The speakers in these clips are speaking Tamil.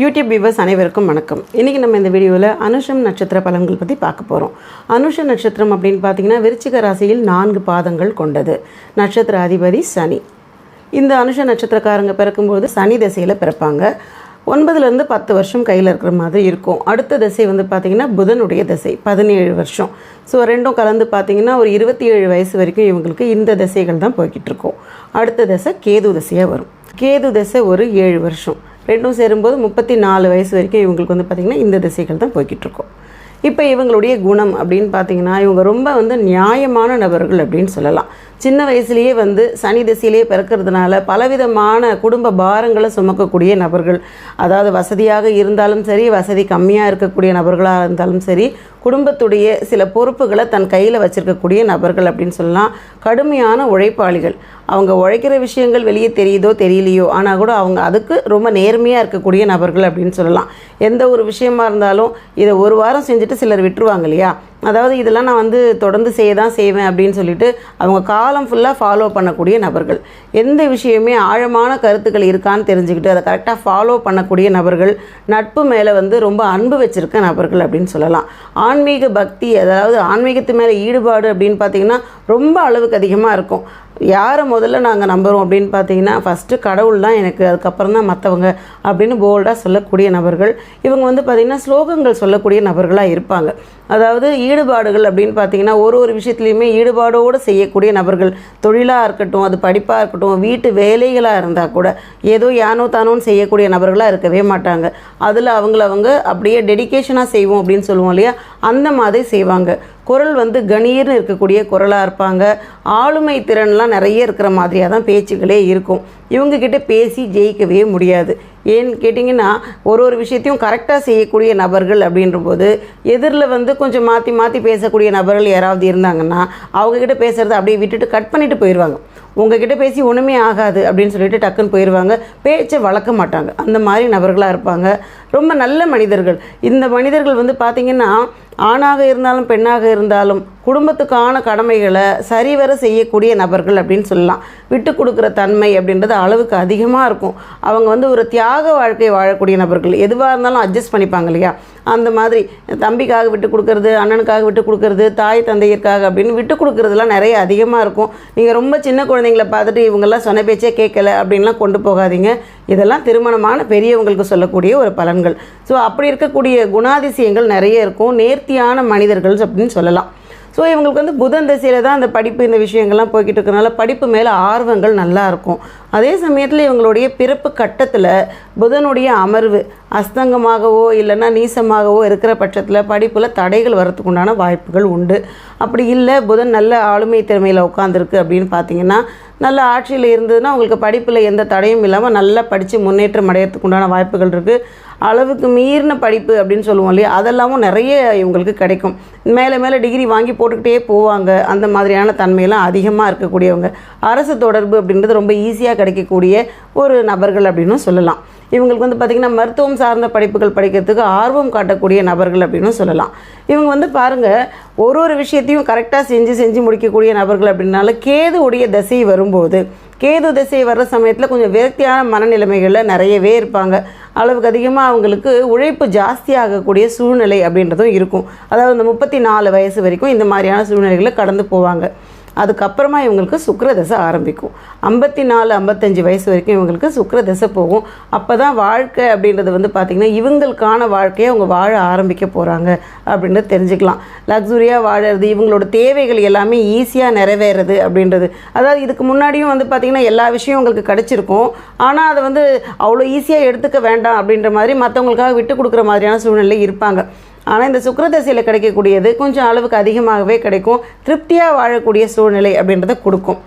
யூடியூப் வியூவர்ஸ் அனைவருக்கும் வணக்கம். இன்றைக்கி நம்ம இந்த வீடியோவில் அனுஷம் நட்சத்திர பலன்கள் பற்றி பார்க்க போகிறோம் அனுஷ நட்சத்திரம் அப்படின்னு பார்த்தீங்கன்னா விருச்சிக ராசியில் நான்கு பாதங்கள் கொண்டது. நட்சத்திர அதிபதி சனி. இந்த அனுஷ நட்சத்திரக்காரங்க பிறக்கும்போது சனி திசையில் பிறப்பாங்க. ஒன்பதுலேருந்து பத்து வருஷம் கையில் இருக்கிற மாதிரி இருக்கும். அடுத்த திசை வந்து பார்த்திங்கன்னா புதனுடைய திசை பதினேழு வருஷம். ஸோ ரெண்டும் கலந்து பார்த்திங்கன்னா ஒரு இருபத்தி ஏழு வயசு வரைக்கும் இவங்களுக்கு இந்த திசைகள் தான் போய்கிட்டு இருக்கும். அடுத்த திசை கேது திசையாக வரும். கேது திசை ஒரு ஏழு வருஷம். ரெண்டும் சேரும்போது முப்பத்தி நாலு வயசு வரைக்கும் இவங்களுக்கு வந்து பார்த்திங்கன்னா இந்த திசைகள் தான் போய்கிட்டுருக்கோம். இப்போ இவங்களுடைய குணம் அப்படின்னு பார்த்தீங்கன்னா இவங்க ரொம்ப வந்து நியாயமான நபர்கள் அப்படின்னு சொல்லலாம். சின்ன வயசுலேயே வந்து சனி திசையிலேயே பிறக்கிறதுனால பலவிதமான குடும்ப பாரங்களை சுமக்கக்கூடிய நபர்கள் அதாவது வசதியாக இருந்தாலும் சரி வசதி கம்மியாக இருக்கக்கூடிய நபர்களாக இருந்தாலும் சரி குடும்பத்துடைய சில பொறுப்புகளை தன் கையில் வச்சுருக்கக்கூடிய நபர்கள் அப்படின்னு சொல்லலாம். கடுமையான உழைப்பாளிகள். அவங்க உழைக்கிற விஷயங்கள் வெளியே தெரியுதோ தெரியலையோ ஆனால் கூட அவங்க அதுக்கு ரொம்ப நேர்மையாக இருக்கக்கூடிய நபர்கள் அப்படின்னு சொல்லலாம். எந்த ஒரு விஷயமா இருந்தாலும் இதை ஒரு வாரம் செஞ்சுட்டு சிலர் விட்டுருவாங்க இல்லையா? அதாவது இதெல்லாம் நான் வந்து தொடர்ந்து செய்ய தான் செய்வேன் அப்படின்னு சொல்லிட்டு அவங்க காலம் ஃபுல்லாக ஃபாலோ பண்ணக்கூடிய நபர்கள். எந்த விஷயமே ஆழமான கருத்துக்கள் இருக்கான்னு தெரிஞ்சுக்கிட்டு அதை கரெக்டாக ஃபாலோ பண்ணக்கூடிய நபர்கள் நட்பு மேலே வந்து ரொம்ப அன்பு வச்சுருக்க நபர்கள் அப்படின்னு சொல்லலாம். ஆண் ஆன்மீக பக்தி அதாவது ஆன்மீகத்து மேலே ஈடுபாடு அப்படின்னு பார்த்தீங்கன்னா ரொம்ப அளவுக்கு அதிகமாக இருக்கும். யாரை முதல்ல நாங்கள் நம்புகிறோம் அப்படின்னு பார்த்தீங்கன்னா ஃபஸ்ட்டு கடவுள் தான் எனக்கு அதுக்கப்புறம் தான் மற்றவங்க அப்படின்னு போல்டாக சொல்லக்கூடிய நபர்கள். இவங்க வந்து பார்த்திங்கன்னா ஸ்லோகங்கள் சொல்லக்கூடிய நபர்களாக இருப்பாங்க. அதாவது ஈடுபாடுகள் அப்படின்னு பார்த்தீங்கன்னா ஒரு ஒரு விஷயத்துலையுமே ஈடுபாடோடு செய்யக்கூடிய நபர்கள். தொழிலாக இருக்கட்டும் அது படிப்பாக இருக்கட்டும் வீட்டு வேலைகளாக இருந்தால் கூட ஏதோ யானோ தானோன்னு செய்யக்கூடிய நபர்களாக இருக்கவே மாட்டாங்க. அதில் அவங்கள அவங்க அப்படியே டெடிகேஷனாக செய்வோம் அப்படின்னு சொல்லுவோம் இல்லையா? அந்த மாதிரி செய்வாங்க. குரல் வந்து கணீர்னு இருக்கக்கூடிய குரலாக இருப்பாங்க. ஆளுமை திறன்லாம் நிறைய இருக்கிற மாதிரியாக தான் பேச்சுகளே இருக்கும். இவங்கக்கிட்ட பேசி ஜெயிக்கவே முடியாது. ஏன்னு கேட்டிங்கன்னா ஒரு ஒரு விஷயத்தையும் கரெக்டாக செய்யக்கூடிய நபர்கள் அப்படின்றபோது எதிரில் வந்து கொஞ்சம் மாற்றி மாற்றி பேசக்கூடிய நபர்கள் யாராவது இருந்தாங்கன்னா அவங்கக்கிட்ட பேசுகிறத அப்படியே விட்டுட்டு கட் பண்ணிட்டு போயிடுவாங்க. உங்ககிட்ட பேசி ஒன்றுமே ஆகாது அப்படின்னு சொல்லிட்டு டக்குன்னு போயிடுவாங்க. பேச்சை வளர்க்க மாட்டாங்க. அந்த மாதிரி நபர்களாக இருப்பாங்க. ரொம்ப நல்ல மனிதர்கள். இந்த மனிதர்கள் வந்து பார்த்திங்கன்னா ஆணாக இருந்தாலும் பெண்ணாக இருந்தாலும் குடும்பத்துக்கான கடமைகளை சரிவர செய்யக்கூடிய நபர்கள் அப்படின்னு சொல்லலாம். விட்டு கொடுக்குற தன்மை அப்படின்றது அளவுக்கு அதிகமாக இருக்கும். அவங்க வந்து ஒரு தியாக வாழ்க்கை வாழக்கூடிய நபர்கள். எதுவாக இருந்தாலும் அட்ஜஸ்ட் பண்ணிப்பாங்க இல்லையா? அந்த மாதிரி தம்பிக்காக விட்டு கொடுக்கறது அண்ணனுக்காக விட்டு கொடுக்கறது தாய் தந்தையருக்காக அப்படின்னு விட்டு கொடுக்குறதுலாம் நிறைய அதிகமாக இருக்கும். நீங்கள் ரொம்ப சின்ன குழந்தைங்களை பார்த்துட்டு இவங்கெல்லாம் சொன்ன பேச்சே கேட்கல அப்படின்லாம் கொண்டு போகாதீங்க. இதெல்லாம் திருமணமான பெரியவங்களுக்கு சொல்லக்கூடிய ஒரு பலன்கள் ஸோ அப்படி இருக்கக்கூடிய குணாதிசயங்கள் நிறைய இருக்கும். நேர்த்தியான மனிதர்கள் அப்படின்னு சொல்லலாம். ஸோ இவங்களுக்கு வந்து புதன் திசையில் தான் அந்த படிப்பு இந்த விஷயங்கள்லாம் போய்கிட்டு இருக்கனால படிப்பு மேலே ஆர்வங்கள் நல்லா இருக்கும். அதே சமயத்தில் இவங்களுடைய பிறப்பு கட்டத்தில் புதனுடைய அமர்வு அஸ்தங்கமாகவோ இல்லைன்னா நீசமாகவோ இருக்கிற பட்சத்தில் படிப்பில் தடைகள் வரத்துக்கு உண்டான வாய்ப்புகள் உண்டு. அப்படி இல்லை புதன் நல்ல ஆளுமை திறமையில் உட்காந்துருக்கு அப்படின்னு பார்த்தீங்கன்னா நல்ல ஆட்சியில் இருந்ததுன்னா உங்களுக்கு படிப்பில் எந்த தடையும் இல்லாமல் நல்லா படித்து முன்னேற்றம் அடையிறதுக்கு உண்டான வாய்ப்புகள் இருக்குது அளவுக்கு மீறின படிப்பு அப்படின்னு சொல்லுவோம் இல்லையா? அதெல்லாமும் நிறைய இவங்களுக்கு கிடைக்கும். மேலே மேலே டிகிரி வாங்கி போட்டுக்கிட்டே போவாங்க. அந்த மாதிரியான தன்மையெல்லாம் அதிகமாக இருக்கக்கூடியவங்க. அரசு தொடர்பு அப்படின்றது ரொம்ப ஈஸியாக கிடைக்கக்கூடிய ஒரு நபர்கள் அப்படின்னு சொல்லலாம். இவங்களுக்கு வந்து பார்த்திங்கன்னா மருத்துவம் சார்ந்த படிப்புகள் படிக்கிறதுக்கு ஆர்வம் காட்டக்கூடிய நபர்கள் அப்படின்னு சொல்லலாம். இவங்க வந்து பாருங்கள் ஒரு ஒரு விஷயத்தையும் கரெக்டாக செஞ்சு செஞ்சு முடிக்கக்கூடிய நபர்கள் அப்படின்னால கேது உடைய தசை வரும்போது கேது திசை வர்ற சமயத்தில் கொஞ்சம் விரக்தியான மனநிலைமைகளில் நிறையவே இருப்பாங்க. அளவுக்கு அதிகமாக அவங்களுக்கு உழைப்பு ஜாஸ்தியாகக்கூடிய சூழ்நிலை அப்படின்றதும் இருக்கும். அதாவது இந்த முப்பத்தி நாலு வயசு வரைக்கும் இந்த மாதிரியான சூழ்நிலைகளை கடந்து போவாங்க. அதுக்கப்புறமா இவங்களுக்கு சுக்கர தசை ஆரம்பிக்கும். ஐம்பத்தி நாலு ஐம்பத்தஞ்சு வயசு வரைக்கும் இவங்களுக்கு சுக்கர தசை போகும். அப்போ தான் வாழ்க்கை அப்படின்றது வந்து பார்த்திங்கன்னா இவங்களுக்கான வாழ்க்கையை அவங்க வாழ ஆரம்பிக்க போகிறாங்க அப்படின்றது தெரிஞ்சுக்கலாம். லக்ஸுரியாக வாழறது இவங்களோட தேவைகள் எல்லாமே ஈஸியாக நிறைவேறது அப்படின்றது. அதாவது இதுக்கு முன்னாடியும் வந்து பார்த்திங்கன்னா எல்லா விஷயம் உங்களுக்கு கிடச்சிருக்கும். ஆனால் அதை வந்து அவ்வளோ ஈஸியாக எடுத்துக்க வேண்டாம் அப்படின்ற மாதிரி மற்றவங்களுக்காக விட்டு கொடுக்குற மாதிரியான சூழ்நிலை இருப்பாங்க. ஆனால் இந்த சுக்கரதசையில் கிடைக்கக்கூடியது கொஞ்சம் அளவுக்கு அதிகமாகவே கிடைக்கும். திருப்தியாக வாழக்கூடிய சூழ்நிலை அப்படின்றத கொடுக்கும்.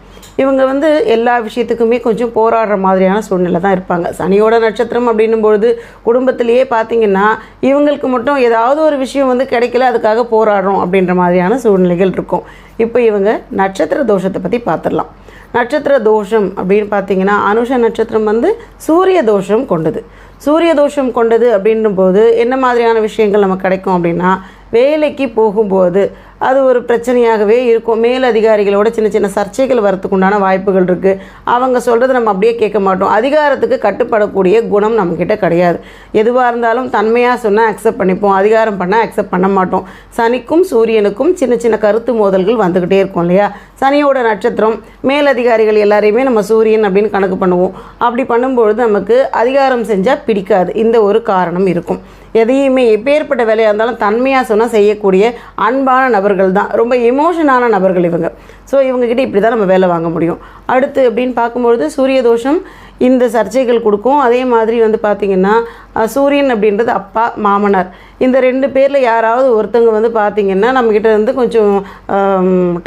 இவங்க வந்து எல்லா விஷயத்துக்குமே கொஞ்சம் போராடுற மாதிரியான சூழ்நிலை தான் இருப்பாங்க. சனியோட நட்சத்திரம் அப்படின்னும் பொழுது குடும்பத்திலேயே பார்த்தீங்கன்னா இவங்களுக்கு மட்டும் ஏதாவது ஒரு விஷயம் வந்து கிடைக்கல அதுக்காக போராடுறோம் அப்படின்ற மாதிரியான சூழ்நிலைகள் இருக்கும். இப்போ இவங்க நட்சத்திர தோஷத்தை பற்றி பார்த்துடலாம் நட்சத்திர தோஷம் அப்படின்னு பார்த்தீங்கன்னா அனுஷ நட்சத்திரம் வந்து சூரிய தோஷம் கொண்டது. சூரிய தோஷம் கொண்டது அப்படின்னும் போது என்ன மாதிரியான விஷயங்கள் நமக்கு கிடைக்கும் அப்படின்னா வேலைக்கு போகும்போது அது ஒரு பிரச்சனையாகவே இருக்கும். மேல் அதிகாரிகளோட சின்ன சின்ன சர்ச்சைகள் வரத்துக்கு உண்டான வாய்ப்புகள் இருக்குது அவங்க சொல்கிறத நம்ம அப்படியே கேட்க மாட்டோம். அதிகாரத்துக்கு கட்டுப்படக்கூடிய குணம் நம்மக்கிட்ட கிடையாது. எதுவாக இருந்தாலும் தன்மையாக சொன்னால் அக்செப்ட் பண்ணிப்போம். அதிகாரம் பண்ணால் அக்செப்ட் பண்ண மாட்டோம். சனிக்கும் சூரியனுக்கும் சின்ன சின்ன கருத்து மோதல்கள் வந்துக்கிட்டே இருக்கும் இல்லையா? சனியோட நட்சத்திரம் மேலதிகாரிகள் எல்லாரையுமே நம்ம சூரியன் அப்படின்னு கணக்கு பண்ணுவோம். அப்படி பண்ணும்பொழுது நமக்கு அதிகாரம் செஞ்சால் பிடிக்காது. இந்த ஒரு காரணம் இருக்கும். எதையுமே எப்பேற்பட்ட வேலையாக இருந்தாலும் தன்மையாக சொன்னால் செய்யக்கூடிய அன்பான நபர் நபர்கள் தான் ரொம்ப எமோஷனான நபர்கள் இவங்க. ஸோ இவங்ககிட்ட இப்படி தான் நம்ம வேலை வாங்க முடியும். அடுத்து அப்படின்னு பார்க்கும்பொழுது சூரிய தோஷம் இந்த சர்ச்சைகள் கொடுக்கும். அதே மாதிரி வந்து பார்த்திங்கன்னா சூரியன் அப்படின்றது அப்பா மாமனார். இந்த ரெண்டு பேரில் யாராவது ஒருத்தவங்க வந்து பார்த்திங்கன்னா நம்மக்கிட்ட இருந்து கொஞ்சம்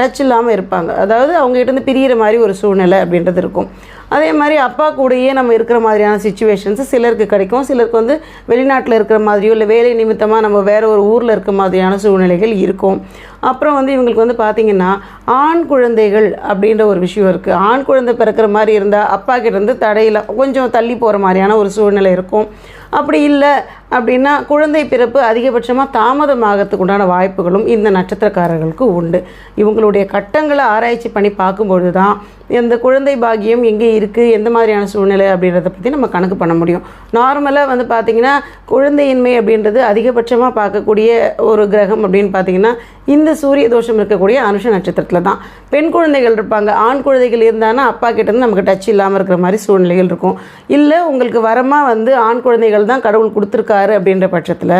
டச் இல்லாமல் இருப்பாங்க. அதாவது அவங்ககிட்ட இருந்து பிரியிற மாதிரி ஒரு சூழ்நிலை அப்படின்றது இருக்கும். அதே மாதிரி அப்பா கூடயே நம்ம இருக்கிற மாதிரியான சுச்சுவேஷன்ஸ் சிலருக்கு கிடைக்கும். சிலருக்கு வந்து வெளிநாட்டில் இருக்கிற மாதிரியோ இல்லை வேலை நிமித்தமாக நம்ம வேறு ஒரு ஊரில் இருக்க மாதிரியான சூழ்நிலைகள் இருக்கும். அப்புறம் வந்து இவங்களுக்கு வந்து பார்த்திங்கன்னா ஆண் குழந்தைகள் அப்படின்ற ஒரு விஷயம் இருக்குது ஆண் குழந்தை பிறக்கிற மாதிரி இருந்தால் அப்பா கிட்ட இருந்து தடையில் கொஞ்சம் தள்ளி போகிற மாதிரியான ஒரு சூழ்நிலை இருக்கும். அப்படி இல்லை அப்படின்னா குழந்தை பிறப்பு அதிகபட்சமாக தாமதமாகறதுக்கு உண்டான வாய்ப்புகளும் இந்த நட்சத்திரக்காரர்களுக்கு உண்டு. இவங்களுடைய கட்டங்களை ஆராய்ச்சி பண்ணி பார்க்கும்பொழுது தான் இந்த குழந்தை பாக்கியம் எங்கே இருக்குது எந்த மாதிரியான சூழ்நிலை அப்படின்றத பற்றி நம்ம கணக்கு பண்ண முடியும். நார்மலாக வந்து பார்த்திங்கன்னா குழந்தையின்மை அப்படின்றது அதிகபட்சமாக பார்க்கக்கூடிய ஒரு கிரகம் அப்படின்னு பார்த்திங்கன்னா இந்த சூரிய தோஷம் இருக்கக்கூடிய அனுஷ நட்சத்திரத்தில் தான். பெண் குழந்தைகள் இருப்பாங்க. ஆண் குழந்தைகள் இருந்தாங்கன்னா அப்பா கிட்டேருந்து நமக்கு டச் இல்லாமல் இருக்கிற மாதிரி சூழ்நிலைகள் இருக்கும். இல்லை உங்களுக்கு வரமாக வந்து ஆண் குழந்தைகள் தான் கடவுள் கொடுத்துருக்காரு அப்படின்ற பட்சத்தில்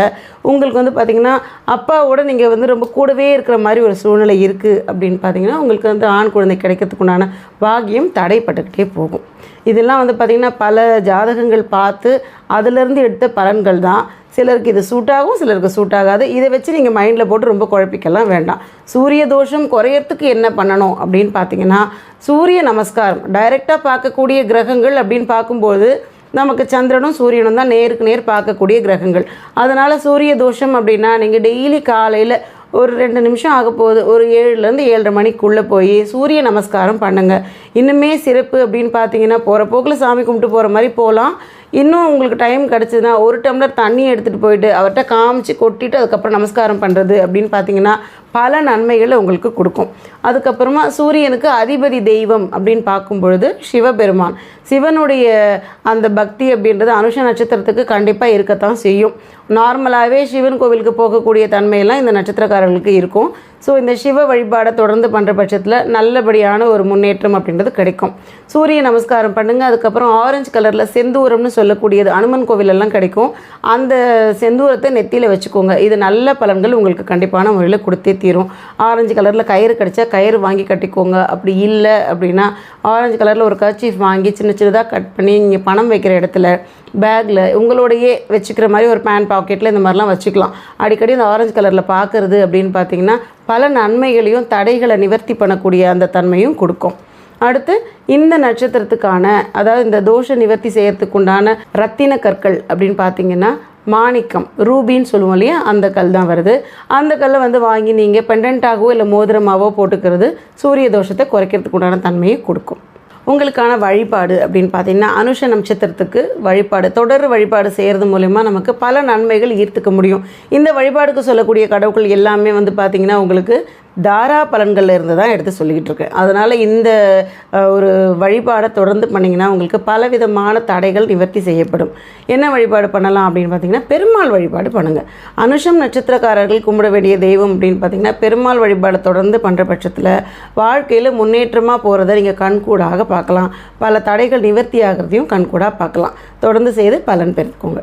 உங்களுக்கு வந்து பார்த்திங்கன்னா அப்பாவோட நீங்கள் வந்து ரொம்ப கூடவே இருக்கிற மாதிரி ஒரு சூழ்நிலை இருக்குது அப்படின்னு பார்த்தீங்கன்னா உங்களுக்கு வந்து ஆண் குழந்தை கிடைக்கிறதுக்குண்டான பாகியம் தடைப்பட்டுக்கிட்டே போகும். இதெல்லாம் வந்து பார்த்திங்கன்னா பல ஜாதகங்கள் பார்த்து அதிலிருந்து எடுத்த பலன்கள் தான். சிலருக்கு இது சூட் ஆகும் சிலருக்கு சூட் ஆகாது. இதை வச்சு நீங்கள் மைண்டில் போட்டு ரொம்ப குழப்பிக்கலாம் வேண்டாம். சூரிய தோஷம் குறையறதுக்கு என்ன பண்ணணும் அப்படின்னு பார்த்தீங்கன்னா சூரிய நமஸ்காரம் டைரெக்டாக பார்க்கக்கூடிய கிரகங்கள் அப்படின்னு பார்க்கும்போது நமக்கு சந்திரனும் சூரியனும் தான் நேருக்கு நேர் பார்க்கக்கூடிய கிரகங்கள். அதனால் சூரிய தோஷம் அப்படின்னா நீங்கள் டெய்லி காலையில் ஒரு ரெண்டு நிமிஷம் ஆக போகுது. ஒரு ஏழுலேருந்து ஏழரை மணிக்குள்ளே போய் சூரிய நமஸ்காரம் பண்ணுங்கள் இன்னுமே சிறப்பு அப்படின்னு பார்த்தீங்கன்னா போகிற போக்கில் சாமி கும்பிட்டு போகிற மாதிரி போகலாம் இன்னும் உங்களுக்கு டைம் கிடச்சிதுன்னா ஒரு டம்ளர் தண்ணி எடுத்துகிட்டு போயிட்டு அவர்கிட்ட காமிச்சு கொட்டிட்டு அதுக்கப்புறம் நமஸ்காரம் பண்ணுறது அப்படின்னு பார்த்தீங்கன்னா பல நன்மைகளை உங்களுக்கு கொடுக்கும். அதுக்கப்புறமா சூரியனுக்கு அதிபதி தெய்வம் அப்படின்னு பார்க்கும் பொழுது சிவபெருமான். சிவனுடைய அந்த பக்தி அப்படின்றது அனுஷ நட்சத்திரத்துக்கு கண்டிப்பாக இருக்கத்தான் செய்யும். நார்மலாகவே சிவன் கோவிலுக்கு போகக்கூடிய தன்மையெல்லாம் இந்த நட்சத்திரக்காரர்களுக்கு இருக்கும். ஸோ இந்த சிவ வழிபாடை தொடர்ந்து பண்ணுற பட்சத்தில் நல்லபடியான ஒரு முன்னேற்றம் அப்படின்றது கிடைக்கும். சூரிய நமஸ்காரம் பண்ணுங்கள் அதுக்கப்புறம் ஆரஞ்சு கலரில் செந்தூரம்னு சொல்லக்கூடியது அனுமன் கோவிலெல்லாம் கிடைக்கும். அந்த செந்தூரத்தை நெத்தியில் வச்சுக்கோங்க. இது நல்ல பலன்கள் உங்களுக்கு கண்டிப்பான முறையில் கொடுத்தே தீரும். ஆரஞ்சு கலரில் கயிறு கிடச்சா கயிறு வாங்கி கட்டிக்கோங்க. அப்படி இல்லை அப்படின்னா ஆரஞ்சு கலரில் ஒரு கர்ச்சீஃப் வாங்கி சின்ன சின்னதாக கட் பண்ணி நீங்கள் பணம் வைக்கிற இடத்துல பேக்கில் உங்களோடையே வச்சுக்கிற மாதிரி ஒரு பேன் பாக்கெட்டில் இந்த மாதிரிலாம் வச்சுக்கலாம். அடிக்கடி இந்த ஆரஞ்சு கலரில் பார்க்குறது அப்படின்னு பார்த்தீங்கன்னா பல நன்மைகளையும் தடைகளை நிவர்த்தி பண்ணக்கூடிய அந்த தன்மையும் கொடுக்கும். அடுத்து இந்த நட்சத்திரத்துக்கான அதாவது இந்த தோஷ நிவர்த்தி செய்யறதுக்குண்டான ரத்தின கற்கள் அப்படின்னு பார்த்தீங்கன்னா மாணிக்கம் ரூபின்னு சொல்லுவோம் இல்லையா? அந்த கல் தான் வருது. அந்த கல்லை வந்து வாங்கி நீங்கள் பெண்டன்ட்டாகவோ இல்லை மோதிரமாகவோ போட்டுக்கிறது சூரிய தோஷத்தை குறைக்கிறதுக்கு உண்டான தன்மையை கொடுக்கும். உங்களுக்கான வழிபாடு அப்படின்னு பார்த்தீங்கன்னா அனுஷ நட்சத்திரத்துக்கு வழிபாடு தொடர் வழிபாடு செய்கிறது மூலயமா நமக்கு பல நன்மைகள் ஈர்த்துக்க முடியும். இந்த வழிபாடுக்கு சொல்லக்கூடிய கடவுள்கள் எல்லாமே வந்து பார்த்திங்கன்னா உங்களுக்கு தாரா பலன்களில் இருந்து தான் எடுத்து சொல்லிக்கிட்டு இருக்கேன். அதனால் இந்த ஒரு வழிபாடை தொடர்ந்து பண்ணிங்கன்னா உங்களுக்கு பலவிதமான தடைகள் நிவர்த்தி செய்யப்படும். என்ன வழிபாடு பண்ணலாம் அப்படின்னு பார்த்தீங்கன்னா பெருமாள் வழிபாடு பண்ணுங்கள் அனுஷம் நட்சத்திரக்காரர்கள் கும்பிட வேண்டிய தெய்வம் அப்படின்னு பார்த்தீங்கன்னா பெருமாள் வழிபாடை தொடர்ந்து பண்ணுற பட்சத்தில் வாழ்க்கையில் முன்னேற்றமாக போகிறத நீங்கள் கண்கூடாக பார்க்கலாம். பல தடைகள் நிவர்த்தி ஆகிறதையும் கண்கூடாக பார்க்கலாம். தொடர்ந்து செய்து பலன் பெற்றுக்கோங்க.